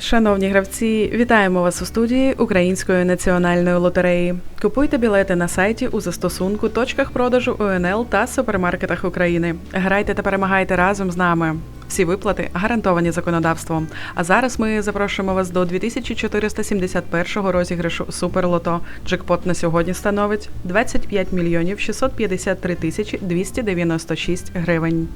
Шановні гравці, вітаємо вас у студії Української національної лотереї. Купуйте білети на сайті у застосунку, точках продажу ОНЛ та супермаркетах України. Грайте та перемагайте разом з нами. Всі виплати гарантовані законодавством. А зараз ми запрошуємо вас до 2471 розіграшу Суперлото. Джекпот на сьогодні становить 25 мільйонів 653 тисячі 296 гривень.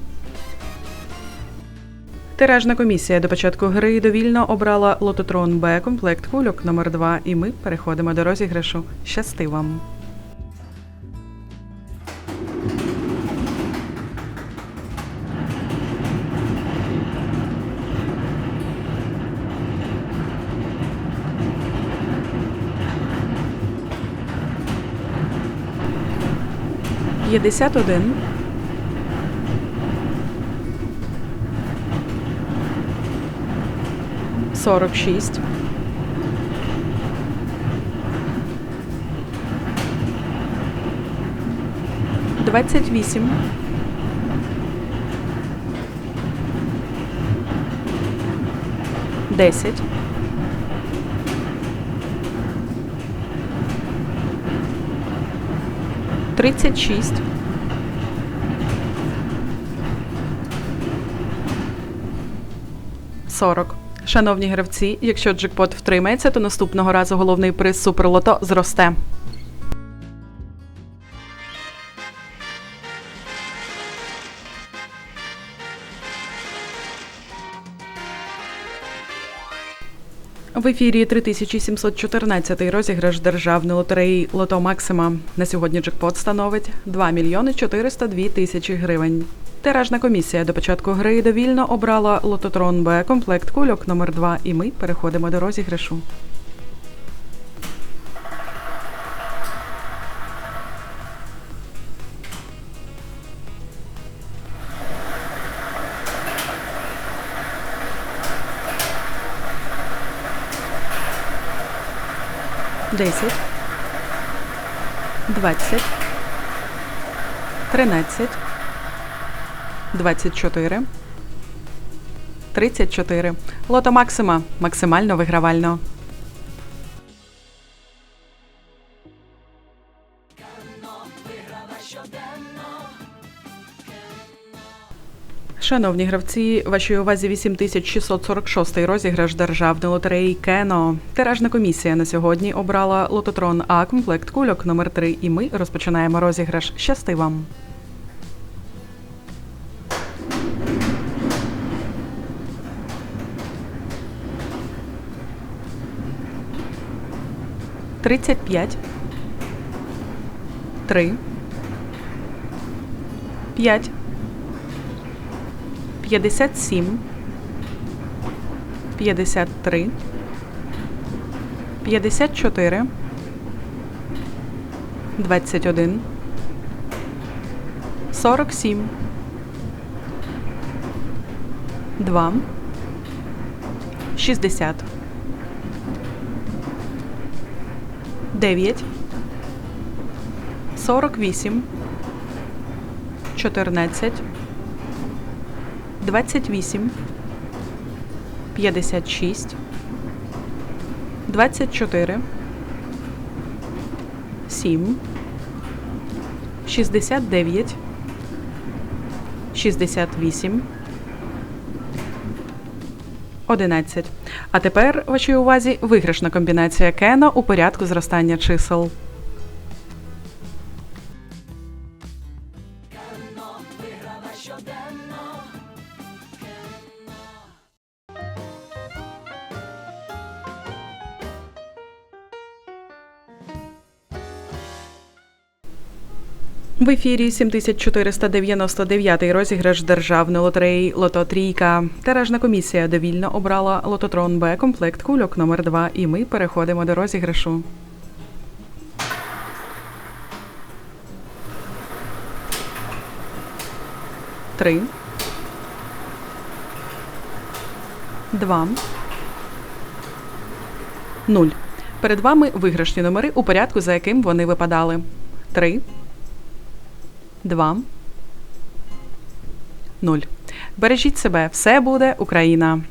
Тиражна комісія до початку гри довільно обрала лототрон Б комплект кульок номер 2 і ми переходимо до розіграшу. Щасти вам! П'ятдесят один. Сорок шість. Двадцять вісім. Десять. Тридцять шість. Сорок. Шановні гравці, якщо джекпот втримається, то наступного разу головний приз Суперлото зросте. В ефірі 3714 розіграш державної лотереї Лото Максима. На сьогодні джекпот становить 2 мільйони 402 тисячі гривень. Тиражна комісія до початку гри довільно обрала лототрон Б комплект кульок номер 2 і ми переходимо до розіграшу. Десять. Двадцять. Тринадцять. 24, 34. Лото Максима. Максимально вигравально. Шановні гравці, вашій увазі 8646 розіграш державної лотереї Кено. Тиражна комісія на сьогодні обрала лототрон А комплект кульок номер 3 і ми розпочинаємо розіграш. Щасти вам! 35, 3, 5, 57, 53, 54, 21, 47, 2, 60. 9, 48, 14, 28, 56, 24, 7, 69, 68, 11. А тепер вашій увазі виграшна комбінація Кена у порядку зростання чисел. В ефірі 7499 розіграш державної лотереї Лото Трійка. Тиражна комісія довільно обрала лототрон Б комплект кульок номер 2 і ми переходимо до розіграшу. Три. Два. Нуль. Перед вами виграшні номери у порядку, за яким вони випадали. Три. Два. Нуль. Бережіть себе. Все буде Україна.